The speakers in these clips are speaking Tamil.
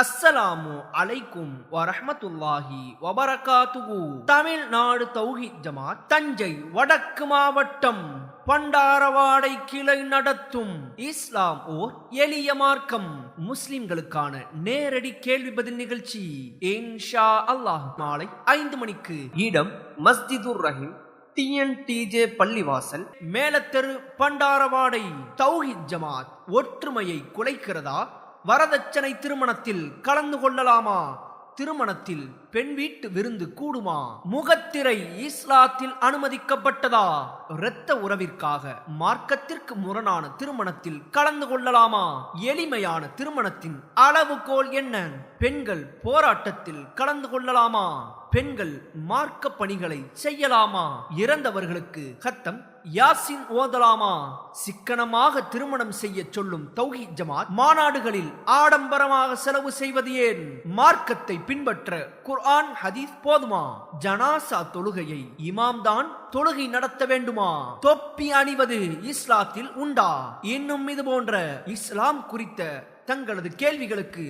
அஸ்ஸலாமு அலைக்கும் வரஹ்மத்துல்லாஹி வபரகாத்துஹு. தமிழ்நாடு தௌஹித் ஜமாத் தஞ்சை வடக்கு மாவட்டம் பண்டாரவாடை கிளை நடத்தும். இஸ்லாம் ஓர் எளிய மார்க்கம். முஸ்லிம்களுக்கான நேரடி கேள்வி பதில் நிகழ்ச்சி. இன்ஷா அல்லாஹ் மாலை ஐந்து மணிக்கு இடம் மஸ்ஜிதுர் ரஹீம் டிஎன்டிஜே பள்ளிவாசல் மேலத்தெரு பண்டாரவாடை. தௌஹித் ஜமாத் ஒற்றுமையை குலைக்கிறதா? வரதட்சணை திருமணத்தில் கலந்து கொள்ளலாமா? திருமணத்தில் பெண் வீட்டு விருந்து கூடுமா? முகத்திரை இஸ்லாத்தில் அனுமதிக்கப்பட்டதா? இரத்த உறவிற்காக மார்க்கத்திற்கு முரணான திருமணத்தில் கலந்து கொள்ளலாமா? எளிமையான திருமணத்தின் அளவுகோல் என்ன? பெண்கள் போராட்டத்தில் கலந்து கொள்ளலாமா? பெண்கள் மார்க்க பணிகளை செய்யலாமா? இறந்தவர்களுக்கு கத்தம் யாசின் ஓதலாமா? சிக்கனமாக திருமணம் செய்ய சொல்லும் தௌஹி ஜமாத் மாநாடுகளில் ஆடம்பரமாக செலவு செய்வது ஏன்? மார்க்கத்தை பின்பற்ற குர்ஆன் ஹதீஸ் போதுமா? ஜனாசா தொழுகையை இமாம் தான் தொழுகை நடத்த வேண்டுமா? தொப்பி அணிவது இஸ்லாத்தில் உண்டா? இன்னும் இது போன்ற இஸ்லாம் குறித்த தங்களது கேள்விகளுக்கு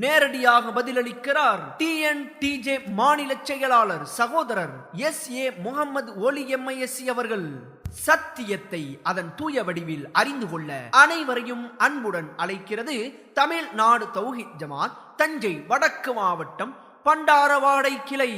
நேரடியாக பதிலளிக்கிறார். டிஎன்டிஜே மாநில செயலாளர் சகோதரர் எஸ் ஏ முகமது ஒலி எம்ஐஎஸ்சி அவர்கள் சத்தியத்தை அதன் தூய வடிவில் அறிந்து கொள்ள அனைவரையும் அன்புடன் அழைக்கிறது தமிழ்நாடு தௌஹித் ஜமாத் தஞ்சை வடக்கு மாவட்டம் பண்டாரவாடை கிளை.